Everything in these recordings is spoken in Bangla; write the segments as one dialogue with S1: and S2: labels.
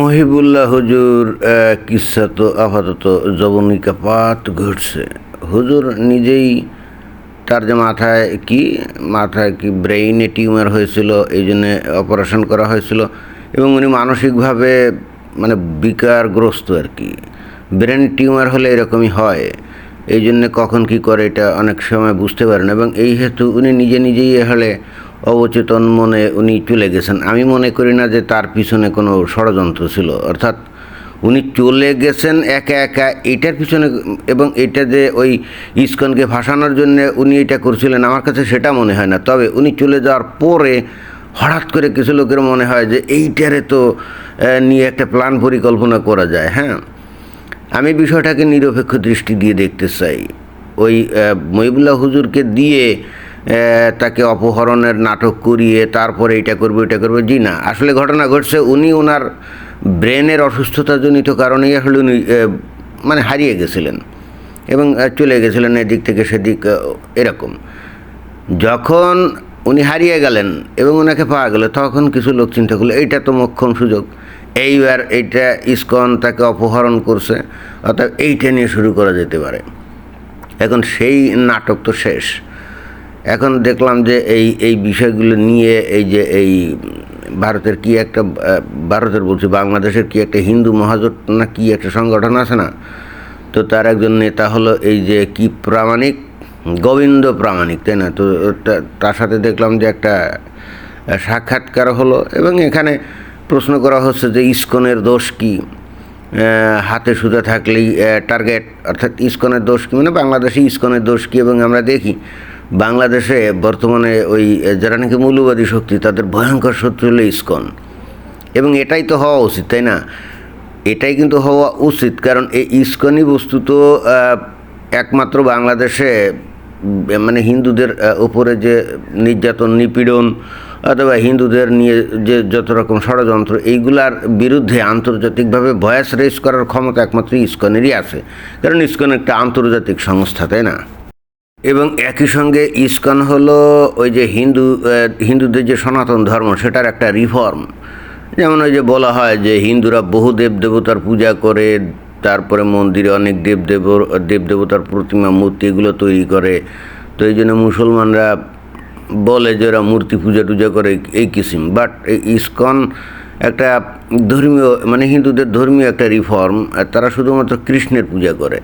S1: মহিবুল্লাহ হুজুর কিসা তো আপাতত জবনিকাপাত ঘটছে। হুজুর নিজেই তার যে মাথায় কি মাথায় কি ব্রেইনে টিউমার হয়েছিল, এই জন্যে অপারেশন করা হয়েছিল এবং উনি মানসিকভাবে মানে বিকারগ্রস্ত আর কি। ব্রেন টিউমার হলে এরকমই হয়। এই জন্যে কখন কি করে এটা অনেক সময় বুঝতে পারেন এবং এই হেতু উনি নিজে নিজেই হলে অবচেতন মনে উনি চলে গেছেন। আমি মনে করি না যে তার পিছনে কোনো ষড়যন্ত্র ছিল। অর্থাৎ উনি চলে গেছেন একা একা, এটার পিছনে এবং এটা যে ওই ইস্কনকে ভাসানোর জন্য উনি এটা করছিলেন, আমার কাছে সেটা মনে হয় না। তবে উনি চলে যাওয়ার পরে হঠাৎ করে কিছু লোকের মনে হয় যে এইটারে তো নিয়ে একটা প্ল্যান পরিকল্পনা করা যায় হ্যাঁ? আমি বিষয়টাকে নিরপেক্ষ দৃষ্টি দিয়ে দেখতে চাই। ওই মহিবুল্লাহ হুজুরকে দিয়ে তাকে অপহরণের নাটক করিয়ে তারপরে এটা করব এটা করব। জি না, আসলে ঘটনা ঘটছে, উনি ওনার ব্রেনের অসুস্থতাজনিত কারণেই আসলে উনি মানে হারিয়ে গেছিলেন এবং চলে গেছিলেন এদিক থেকে সেদিক এরকম। যখন উনি হারিয়ে গেলেন এবং ওনাকে পাওয়া গেল, তখন কিছু লোক চিন্তা করল, এইটা তো মোক্ষম সুযোগ। এইবার এইটা ইস্কন তাকে অপহরণ করছে, অর্থাৎ এইটা নিয়ে শুরু করা যেতে পারে। এখন সেই নাটক তো শেষ। এখন দেখলাম যে এই এই বিষয়গুলো নিয়ে এই যে এই ভারতের কি একটা ভারতের বলছি বাংলাদেশের কি একটা হিন্দু মহাজোট না কি একটা সংগঠন আছে না? তো তার একজন নেতা হলো এই যে কি প্রামাণিক? গোবিন্দ প্রামাণিক, তাই না? তো তার সাথে দেখলাম যে একটা সাক্ষাৎকার হলো এবং এখানে প্রশ্ন করা হচ্ছে যে ইস্কনের দোষ কি? হাতে সুতা থাকলেই টার্গেট অর্থাৎ ইস্কনের দোষ কি? মানে বাংলাদেশে ইস্কনের দোষ কি? এবং আমরা দেখি বাংলাদেশে বর্তমানে ওই যারা নাকি মৌলবাদী শক্তি তাদের ভয়ঙ্কর শত্রু হলো ইস্কন। এবং এটাই তো হওয়া উচিত তাই না? এটাই কিন্তু হওয়া উচিত কারণ এই ইস্কনই বস্তুত আহ, একমাত্র বাংলাদেশে মানে হিন্দুদের উপরে যে নির্যাতন নিপীড়ন অথবা হিন্দুদের নিয়ে যে যত রকম ষড়যন্ত্র এইগুলার বিরুদ্ধে আন্তর্জাতিকভাবে ভয়েস রেজ করার ক্ষমতা একমাত্র ইস্কনেরই আছে। কারণ ইস্কন একটা আন্তর্জাতিক সংস্থা তাই না? এবং একই সঙ্গে ইস্কন হলো ওই যে হিন্দু হিন্দুদের যে সনাতন ধর্ম, সেটার একটা রিফর্ম যেমন ওই যে বলা হয় যে হিন্দুরা বহু দেব দেবতার পূজা করে, তারপরে মন্দিরে অনেক দেব দেব দেব দেবতার প্রতিমা, মূর্তি এগুলো তৈরি করে। তো এই জন্য মুসলমানরা বলে যে ওরা মূর্তি পূজা টুজা করে এই কিসিম। বাট ইস্কন একটা ধর্মীয় মানে হিন্দুদের ধর্মীয় একটা রিফর্ম তারা শুধুমাত্র কৃষ্ণের পূজা করে।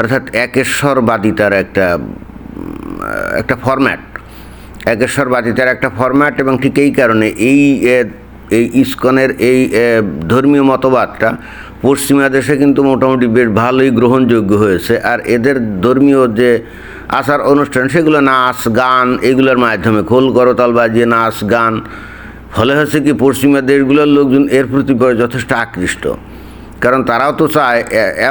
S1: অর্থাৎ একেশ্বরবাদী তার একটা একটা ফরম্যাট একেশ্বরবাদিতার একটা ফরম্যাট এবং ঠিক এই কারণে এই এই ইস্কনের এই ধর্মীয় মতবাদটা পশ্চিমা দেশে কিন্তু মোটামুটি বেশ ভালোই গ্রহণযোগ্য হয়েছে। আর এদের ধর্মীয় যে আচার অনুষ্ঠান, সেগুলো নাচ, গান, এগুলোর মাধ্যমে খোল করতাল বাজিয়ে নাচ, গান। ফলে হচ্ছে কি, পশ্চিমা দেশগুলোর লোকজন এর প্রতি যথেষ্ট আকৃষ্ট। কারণ তারাও তো চায়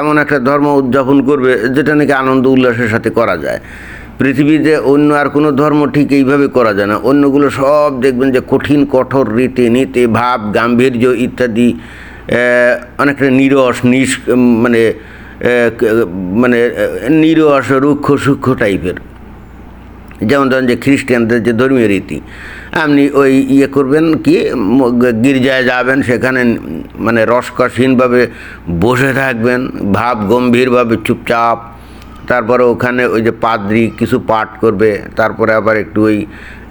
S1: এমন একটা ধর্ম উদযাপন করবে যেটা নাকি আনন্দ উল্লাসের সাথে করা যায়। পৃথিবীতে অন্য আর কোনো ধর্ম ঠিক এইভাবে করা যায় না। অন্যগুলো সব দেখবেন যে কঠিন, কঠোর রীতি নীতি ভাব, গাম্ভীর্য ইত্যাদি অনেকটা নিরস, নিস মানে মানে নিরস, রুক্ষ, সূক্ষ্ম টাইপের। যেমন ধরেন যে খ্রিস্টানদের যে ধর্মীয় রীতি। আপনি ওই ইয়ে করবেন কি গির্জায় যাবেন, সেখানে মানে রসকসহীনভাবে বসে থাকবেন, ভাব গম্ভীরভাবে চুপচাপ তারপরে ওখানে ওই যে পাদ্রি কিছু পাঠ করবে, তারপরে আবার একটু ওই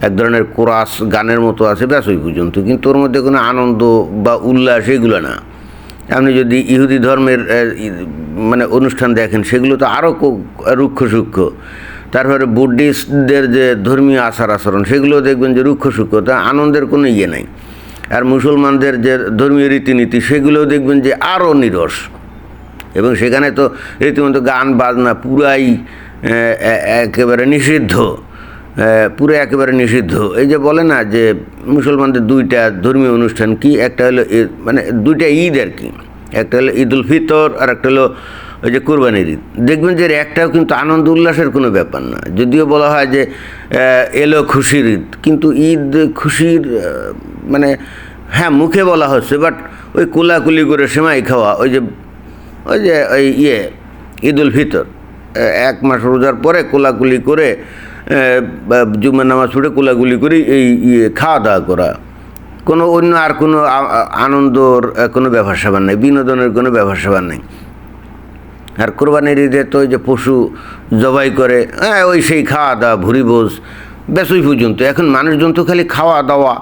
S1: এক ধরনের কোরাস গানের মতো আছে, ব্যাস ওই পর্যন্ত। কিন্তু ওর মধ্যে কোনো আনন্দ বা উল্লাস এগুলো না। আপনি যদি ইহুদি ধর্মের মানে অনুষ্ঠান দেখেন, সেগুলো তো আরও রুক্ষ সূক্ষ্ম। তারপরে বুদ্ধিস্টদের যে ধর্মীয় আচার আচরণ, সেগুলো দেখবেন যে রুক্ষ সূক্ষ্ম, তা আনন্দের কোনো ইয়ে নাই। আর মুসলমানদের যে ধর্মীয় রীতিনীতি সেগুলোও দেখবেন যে আরও নিরস। এবং সেখানে তো রীতিমতো গান, বাজনা পুরাই একেবারে নিষিদ্ধ পুরো একেবারে নিষিদ্ধ। এই যে বলে না যে মুসলমানদের দুইটা ধর্মীয় অনুষ্ঠান কি? একটা হলো মানে দুইটা ঈদ আর কি। একটা হলো ঈদ উল ফিতর আর একটা হলো ওই যে কোরবানির ঈদ। দেখবেন যে একটাও কিন্তু আনন্দ উল্লাসের কোনো ব্যাপার না। যদিও বলা হয় যে এলো খুশির ঈদ, কিন্তু ঈদ খুশির মানে হ্যাঁ মুখে বলা হচ্ছে, বাট ওই কোলাকুলি করে সেমাই খাওয়া, ওই যে ওই যে ওই ইয়ে ঈদ উল ফিতর এক মাস রোজার পরে কোলাকুলি করে জুম্মার নামাজ পড়ে কোলাকুলি করে, এই ইয়ে খাওয়া দাওয়া করা। কোনো অন্য আর কোনো আনন্দর কোনো ব্যাপার স্যাপার নেই, বিনোদনের কোনো ব্যাপার স্যাপার নেই। আর কোরবানির ঈদে তো যে পশু জবাই করে হ্যাঁ ওই সেই খাওয়া দাওয়া ভুরি ব্যাস ওই পর্যন্ত। এখন মানুষজন তো খালি খাওয়া দাওয়া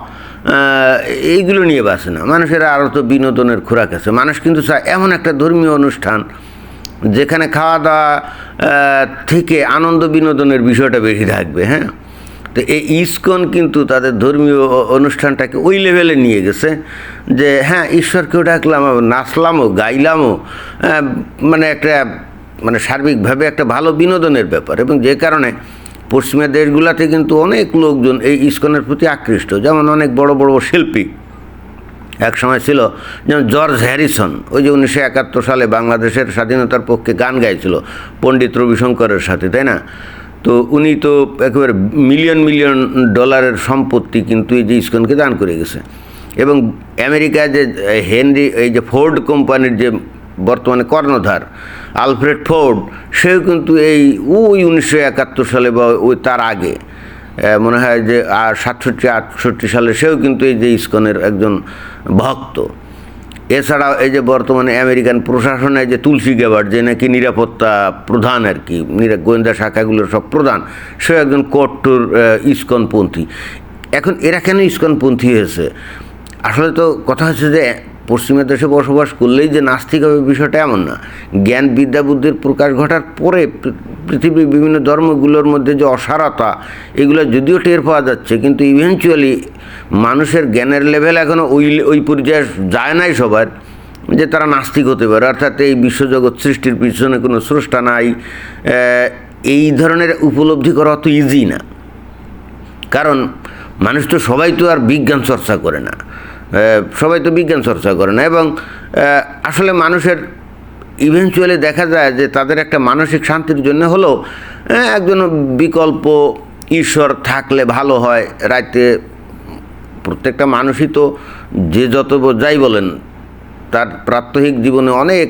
S1: এইগুলো নিয়ে বাসে না। মানুষের আরও তো বিনোদনের খোরাক আছে। মানুষ কিন্তু চায় এমন একটা ধর্মীয় অনুষ্ঠান যেখানে খাওয়া দাওয়া থেকে আনন্দ বিনোদনের বিষয়টা বেশি থাকবে হ্যাঁ? তো এই ইস্কন কিন্তু তাদের ধর্মীয় অনুষ্ঠানটাকে ওই লেভেলে নিয়ে গেছে যে হ্যাঁ ঈশ্বরকেও ডাকলাম নাচলামও, গাইলামও মানে একটা মানে সার্বিকভাবে একটা ভালো বিনোদনের ব্যাপার। এবং যে কারণে পশ্চিমা দেশগুলাতে কিন্তু অনেক লোকজন এই ইস্কনের প্রতি আকৃষ্ট। যেমন অনেক বড় বড় শিল্পী এক সময় ছিল, যেমন জর্জ হ্যারিসন, ওই যে উনিশশো একাত্তর সালে বাংলাদেশের স্বাধীনতার পক্ষে গান গাইছিল, পণ্ডিত রবিশঙ্করের সাথে, তাই না? তো উনি তো একেবারে মিলিয়ন মিলিয়ন ডলারের সম্পত্তি কিন্তু এই যে ইস্কনকে দান করে গেছে। এবং আমেরিকায় যে হেনরি, এই যে ফোর্ড কোম্পানির যে বর্তমানে কর্ণধার আলফ্রেড ফোর্ড, সেও কিন্তু এই ওই উনিশশো একাত্তর সালে বা ওই তার আগে মনে হয় যে সাতষট্টি, আটষট্টি সালে সেও কিন্তু এই যে ইস্কনের একজন ভক্ত। এছাড়াও এই যে বর্তমানে আমেরিকান প্রশাসনে যে তুলসী গেবার যে নাকি নিরাপত্তা প্রধান আর কি গোয়েন্দা শাখাগুলোর সব প্রধান সে একজন কট্টর ইস্কনপন্থী। এখন এরা কেন ইস্কনপন্থী হয়েছে? আসলে তো কথা হচ্ছে যে পশ্চিমা দেশে বসবাস করলেই যে নাস্তিক হবে বিষয়টা এমন না। জ্ঞান বিদ্যা বুদ্ধির প্রকাশ ঘটার পরে পৃথিবীর বিভিন্ন ধর্মগুলোর মধ্যে যে অসারতা, এগুলো যদিও টের পাওয়া যাচ্ছে, কিন্তু ইভেনচুয়ালি মানুষের জ্ঞানের লেভেল এখনও ওই ওই পর্যায়ে যায় নাই সবার, যে তারা নাস্তিক হতে পারে। অর্থাৎ এই বিশ্বজগৎ সৃষ্টির পিছনে কোনো স্রষ্টা নাই এই ধরনের উপলব্ধি করা অত ইজি না। কারণ মানুষ তো সবাই তো আর বিজ্ঞান চর্চা করে না। সবাই তো বিজ্ঞান চর্চা করে না এবং আসলে মানুষের ইভেনচুয়ালি দেখা যায় যে তাদের একটা মানসিক শান্তির জন্য হলো একজন বিকল্প ঈশ্বর থাকলে ভালো হয়। রাতে প্রত্যেকটা মানুষই তো যে যত যাই বলেন, তার প্রাত্যহিক জীবনে অনেক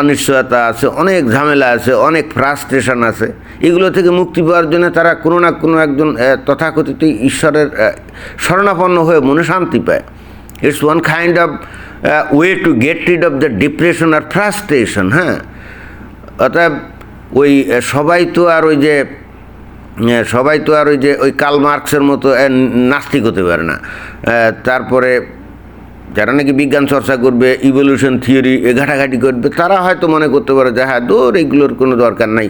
S1: অনিশ্চয়তা আছে, অনেক ঝামেলা আছে, অনেক ফ্রাস্ট্রেশন আছে। এগুলো থেকে মুক্তি পাওয়ার জন্য তারা কোনো না কোনো একজন তথাকথিত ঈশ্বরের শরণাপন্ন হয়ে মনে শান্তি পায়। It's one kind of way to get rid of the depression R frustration হ্যাঁ? অর্থাৎ ওই সবাই তো আর ওই যে সবাই তো আর ওই যে, ওই কাল মার্কসের মতো নাস্তিক হতে পারে না। তারপরে যারা নাকি বিজ্ঞান চর্চা করবে ইভলিউশন থিওরি এ ঘাটাঘাটি করবে, তারা হয়তো মনে করতে পারে যে হ্যাঁ দূর, এগুলোর কোনো দরকার নাই।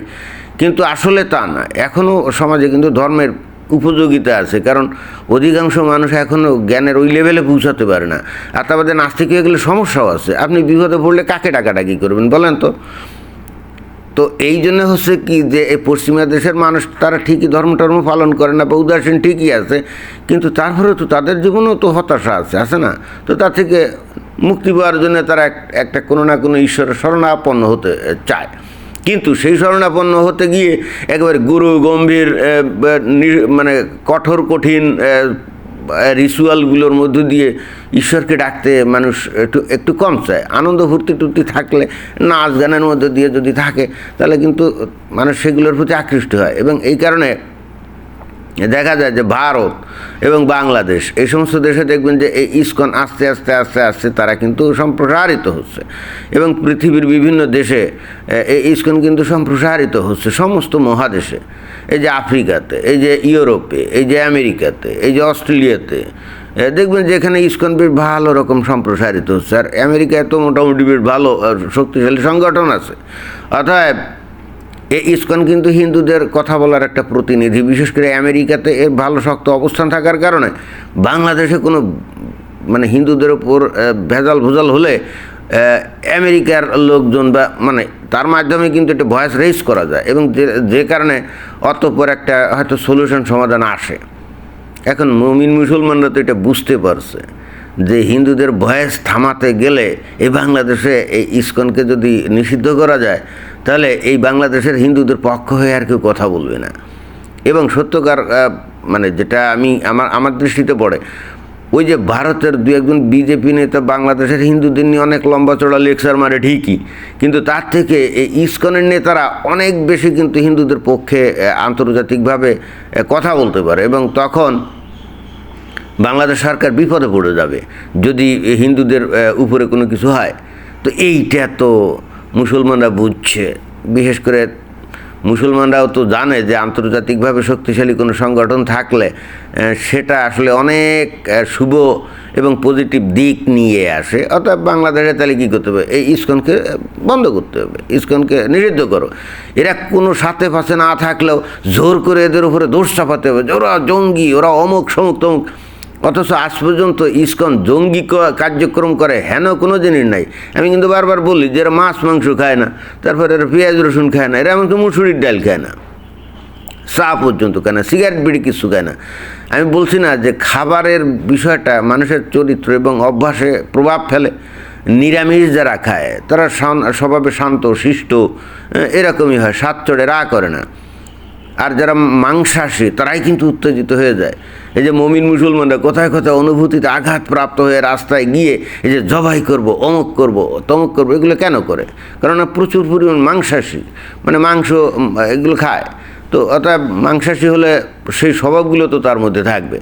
S1: কিন্তু আসলে তা না। এখনও সমাজে কিন্তু ধর্মের উপযোগিতা আছে, কারণ অধিকাংশ মানুষ এখনও জ্ঞানের ওই লেভেলে পৌঁছাতে পারে না। আর তার মধ্যে নাস্তিক হয়ে গেলে সমস্যাও আছে। আপনি বিপদে পড়লে কাকে ডাকাডাকি করবেন বলেন তো? তো এই জন্য হচ্ছে কি যে এই পশ্চিমা দেশের মানুষ তারা ঠিকই ধর্ম টর্ম পালন করে না বা উদাসীন ঠিকই আছে, কিন্তু তারপরেও তো তাদের জীবনেও তো হতাশা আছে আছে না? তো তার থেকে মুক্তি পাওয়ার জন্য তারা এক- একটা কোনো না কোনো ঈশ্বরের শরণাপন্ন হতে চায়। কিন্তু সেই শরণাপন্ন হতে গিয়ে একেবারে গুরু গম্ভীর মানে কঠোর, কঠিন রিচুয়ালগুলোর মধ্য দিয়ে ঈশ্বরকে ডাকতে মানুষ একটু একটু কম চায়। আনন্দ ফুর্তি টুর্তি থাকলে নাচ গানের মধ্য দিয়ে যদি থাকে, তাহলে কিন্তু মানুষ সেগুলোর প্রতি আকৃষ্ট হয়। এবং এই কারণে দেখা যায় যে ভারত এবং বাংলাদেশ, এই সমস্ত দেশে দেখবেন যে এই ইস্কন আস্তে আস্তে আস্তে আস্তে তারা কিন্তু সম্প্রসারিত হচ্ছে এবং পৃথিবীর বিভিন্ন দেশে এই ইস্কন কিন্তু সম্প্রসারিত হচ্ছে সমস্ত মহাদেশে। এই যে আফ্রিকাতে, এই যে ইউরোপে, এই যে আমেরিকাতে, এই যে অস্ট্রেলিয়াতে দেখবেন যে এখানে ইস্কন বেশ ভালো রকম সম্প্রসারিত হচ্ছে। আর আমেরিকায় তো মোটামুটি বেশ ভালো শক্তিশালী সংগঠন আছে। অতএব এই ইস্কন কিন্তু হিন্দুদের কথা বলার একটা প্রতিনিধি। বিশেষ করে আমেরিকাতে এর ভালো শক্ত অবস্থান থাকার কারণে বাংলাদেশে কোনো মানে হিন্দুদের ওপর ভেজাল ভুজাল হলে আমেরিকার লোকজন বা মানে তার মাধ্যমে কিন্তু একটা ভয়েস রেজ করা যায় এবং যে যে কারণে অতপর একটা হয়তো সলিউশন সমাধান আসে। এখন মুমিন মুসলমানরা তো এটা বুঝতে পারছে। যে হিন্দুদের ভয়েস থামাতে গেলে এই বাংলাদেশে এই ইস্কনকে যদি নিষিদ্ধ করা যায়, তাহলে এই বাংলাদেশের হিন্দুদের পক্ষ হয়ে আর কেউ কথা বলবে না। এবং সত্যকার মানে যেটা আমি, আমার আমার দৃষ্টিতে পড়ে, ওই যে ভারতের দু একজন বিজেপি নেতা বাংলাদেশের হিন্দুদের নিয়ে অনেক লম্বা চড়া লেকচার মারে ঠিকই, কিন্তু তার থেকে এই ইস্কনের নেতারা অনেক বেশি কিন্তু হিন্দুদের পক্ষে আন্তর্জাতিকভাবে কথা বলতে পারে। এবং তখন বাংলাদেশ সরকার বিপদে পড়ে যাবে, যদি হিন্দুদের উপরে কোনো কিছু হয়। তো এইটা তো মুসলমানরা বুঝছে। বিশেষ করে মুসলমানরাও তো জানে যে আন্তর্জাতিকভাবে শক্তিশালী কোনো সংগঠন থাকলে সেটা আসলে অনেক শুভ এবং পজিটিভ দিক নিয়ে আসে। অর্থাৎ বাংলাদেশে তাহলে কী করতে হবে? এই ইস্কনকে বন্ধ করতে হবে। ইস্কনকে নিষিদ্ধ করো। এরা কোনো সাথে পাশে না থাকলেও জোর করে এদের উপরে দোষ চাপাতে হবে। ওরা জঙ্গি, ওরা অমুক, সমুক তমুক। অথচ আজ পর্যন্ত ইস্কন জঙ্গি কার্যক্রম করে, হেন কোনো জিনিস নাই। আমি কিন্তু বারবার বলি যে এরা মাছ, মাংস খায় না, তারপরে এরা পেঁয়াজ, রসুন খায় না, এরা এমনকি মুসুরির ডাল খায় না। চা পর্যন্ত খায় না, সিগারেট, বিড়ি কিছু খায় না। আমি বলছি না যে খাবারের বিষয়টা মানুষের চরিত্র এবং অভ্যাসে প্রভাব ফেলে। নিরামিষ যারা খায়, তারা স্বভাবে শান্ত, শিষ্ট এরকমই হয়, স্বাদ চড়ে রা করে না। আর যারা মাংসাশী, তারাই কিন্তু উত্তেজিত হয়ে যায়। এই যে মমিন মুসলমানরা কোথায় কোথায় অনুভূতিতে আঘাতপ্রাপ্ত হয়ে রাস্তায় গিয়ে এই যে জবাই করব, অমুক করব, তমুক করব, এগুলো কেন করে? কেননা প্রচুর পরিমাণ মাংসাশী মানে মাংস এগুলো খায়। তো অর্থাৎ মাংসাশী হলে সেই স্বভাবগুলো তো তার মধ্যে থাকবে।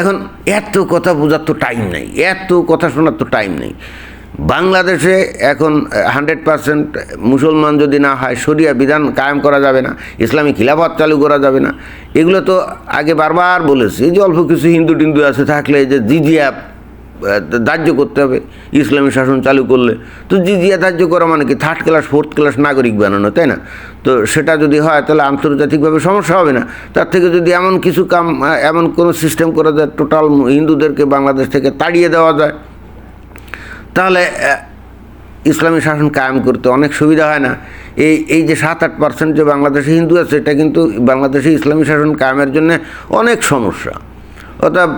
S1: এখন এত কথা বোঝার তো টাইম নেই, এত কথা শোনার তো টাইম নেই। বাংলাদেশে এখন হান্ড্রেড পার্সেন্ট মুসলমান যদি না হয়, শরিয়া বিধান কায়েম করা যাবে না, ইসলামী খিলাফত চালু করা যাবে না। এগুলো তো আগে বারবার বলেছি যে অল্প কিছু হিন্দু টিন্দু আছে, থাকলে যে জিজিয়া ধার্য করতে হবে, ইসলামী শাসন চালু করলে। তো জিজিয়া ধার্য করা মানে কি থার্ড ক্লাস ফোর্থ ক্লাস নাগরিক বানানো, তাই না? তো সেটা যদি হয়, তাহলে আন্তর্জাতিকভাবে সমস্যা হবে না। তার থেকে যদি এমন কিছু কাম এমন কোনো সিস্টেম করা যায় টোটাল হিন্দুদেরকে বাংলাদেশ থেকে তাড়িয়ে দেওয়া যায় তাহলে ইসলামী শাসন কায়েম করতে অনেক সুবিধা হয় না। এই এই যে সাত আট পার্সেন্ট যে বাংলাদেশে হিন্দু আছে, এটা কিন্তু বাংলাদেশে ইসলামী শাসন কায়েমের জন্য অনেক সমস্যা। অর্থাৎ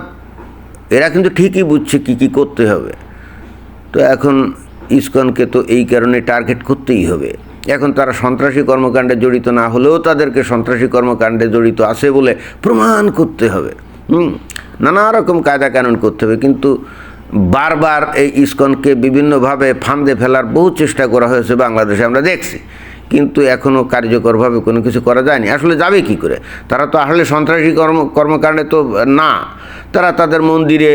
S1: এরা কিন্তু ঠিকই বুঝছে কী কী করতে হবে। তো এখন ইসকনকে তো এই কারণে টার্গেট করতেই হবে। এখন তারা সন্ত্রাসী কর্মকাণ্ডে জড়িত না হলেও তাদেরকে সন্ত্রাসী কর্মকাণ্ডে জড়িত আছে বলে প্রমাণ করতে হবে। হুম, নানা রকম কায়দা কানুন করতে হবে। কিন্তু বারবার এই ইস্কনকে বিভিন্নভাবে ফান্দে ফেলার বহু চেষ্টা করা হয়েছে বাংলাদেশে, আমরা দেখছি। কিন্তু এখনও কার্যকরভাবে কোনো কিছু করা যায়নি। আসলে যাবে কি করে? তারা তো আসলে সন্ত্রাসী কর্ম, কর্মকাণ্ডে তো না। তারা তাদের মন্দিরে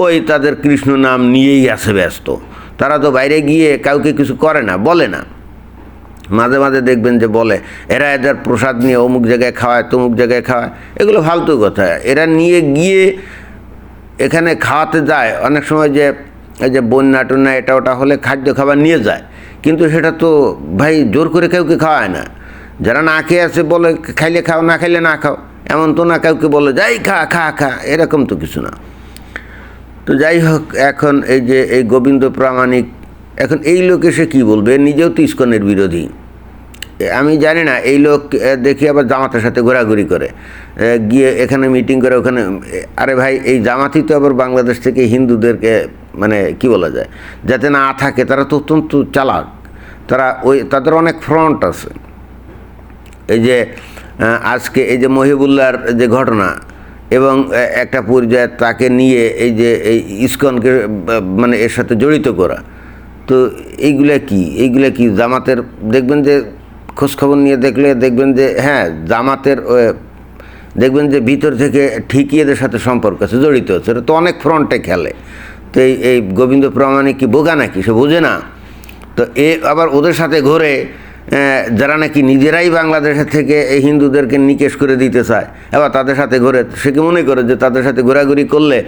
S1: ওই তাদের কৃষ্ণ নাম নিয়েই আছে ব্যস্ত। তারা তো বাইরে গিয়ে কাউকে কিছু করে না, বলে না। মাঝে মাঝে দেখবেন যে বলে, এরা এদের প্রসাদ নিয়ে অমুক জায়গায় খাওয়ায়, তমুক জায়গায় খাওয়ায়। এগুলো ফালতু কথা। এরা নিয়ে গিয়ে এখানে খাওয়াতে যায়, অনেক সময় যে, এই যে বন্যা টন্যা এটা ওটা হলে খাদ্য খাবার নিয়ে যায়। কিন্তু সেটা তো ভাই জোর করে কাউকে খাওয়ায় না। যারা না খেয়ে আছে বলে খাইলে খাও, না খাইলে না খাও, এমন তো না কাউকে বলে যাই খা খা খা, এরকম তো কিছু না। তো যাই হোক, এখন এই যে এই গোবিন্দ প্রামাণিক, এখন এই লোকে সে কী বলবে? নিজেও তো ইস্কনের বিরোধী। আমি জানি না, এই লোক দেখি আবার জামাতের সাথে ঘোরাঘুরি করে। গিয়ে এখানে মিটিং করে, ওখানে আরে ভাই, এই জামাতই তো আবার বাংলাদেশ থেকে হিন্দুদেরকে মানে কি বলা যায়, যাতে না থাকে, তারা তো অত্যন্ত চালাক। তারা ওই, তাদের অনেক ফ্রন্ট আছে। এই যে আজকে এই যে মহিবুল্লার যে ঘটনা এবং একটা পর্যায়ে তাকে নিয়ে এই যে, এই ইস্কনকে মানে এর সাথে জড়িত করা, তো এইগুলা কি? এইগুলা কি জামাতের, দেখবেন যে খোঁজখবর নিয়ে দেখলে দেখবেন যে হ্যাঁ জামাতের দেখবেন যে ভিতর থেকে ঠিকই এদের সাথে সম্পর্ক আছে, জড়িত আছে। তো অনেক ফ্রন্টে খেলে। তো এই এই গোবিন্দ প্রামাণিক কি বোকা নাকি? সে বোঝে না। তো এ আবার ওদের সাথে ঘুরে যারা নাকি নিজেরাই বাংলাদেশের থেকে এই হিন্দুদেরকে নিকেশ করে দিতে চায় এবার তাদের সাথে ঘুরে, সে কি মনে করে যে তাদের সাথে ঘোরাঘুরি করলে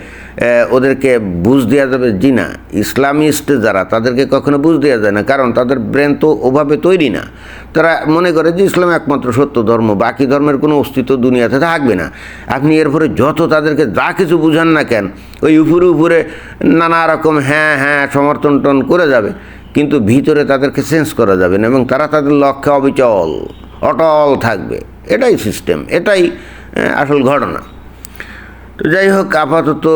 S1: ওদেরকে বুঝ দেওয়া যাবে? জি না, ইসলামিস্ট যারা, তাদেরকে কখনো বুঝ দেওয়া যায় না, কারণ তাদের ব্রেন তো ওভাবে তৈরি না। তারা মনে করে যে ইসলাম একমাত্র সত্য ধর্ম, বাকি ধর্মের কোনো অস্তিত্ব দুনিয়াতে থাকবে না। আপনি এরপরে যত তাদেরকে যা কিছু বুঝান না কেন, ওই উপরে উপরে নানা রকম হ্যাঁ হ্যাঁ সমর্থন টন করে যাবে। কিন্তু ভিতরে তাদেরকে সেন্স করা যাবে না এবং তারা তাদের লক্ষ্যে অবিচল, অটল থাকবে। এটাই সিস্টেম এটাই আসল ঘটনা। তো যাই হোক, আপাতত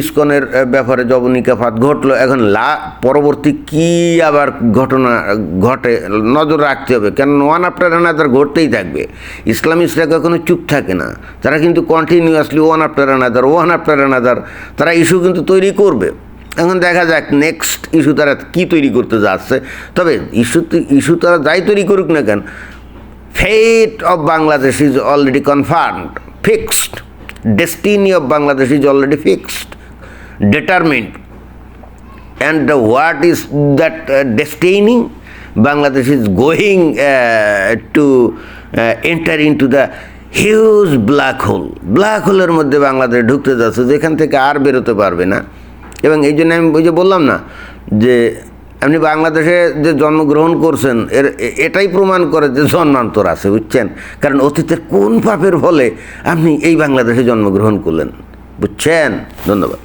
S1: ইস্কনের ব্যাপারে জবনিকাপাত ঘটলো। এখন লা, পরবর্তী কি আবার ঘটনা, ঘটে, নজর রাখতে হবে। কেন ওয়ান আফটার অ্যানাদার ঘটতেই থাকবে। ইসলামিস্টরা কখনো চুপ থাকে না। তারা কিন্তু continuously one after another one after another তারা ইস্যু কিন্তু তৈরি করবে। এখন দেখা যাক নেক্সট ইস্যু তারা কী তৈরি করতে যাচ্ছে তবে ইস্যু ইস্যু তারা যাই তৈরি করুক না কেন fate of Bangladesh is already confirmed fixed destiny of Bangladesh is already fixed determined. Is that uh, destiny? Bangladesh is going uh, to uh, enter into the huge black hole black হোলের মধ্যে বাংলাদেশ ঢুকতে যাচ্ছে যেখান থেকে আর বেরোতে পারবে না এবং এই জন্য আমি ওই যে বললাম না, যে আপনি বাংলাদেশে যে জন্মগ্রহণ করছেন, এর এটাই প্রমাণ করে যে জন্মান্তর আছে, বুঝছেন? কারণ অতীতের কোন পাপের ফলে আপনি এই বাংলাদেশে জন্মগ্রহণ করলেন, বুঝছেন? ধন্যবাদ।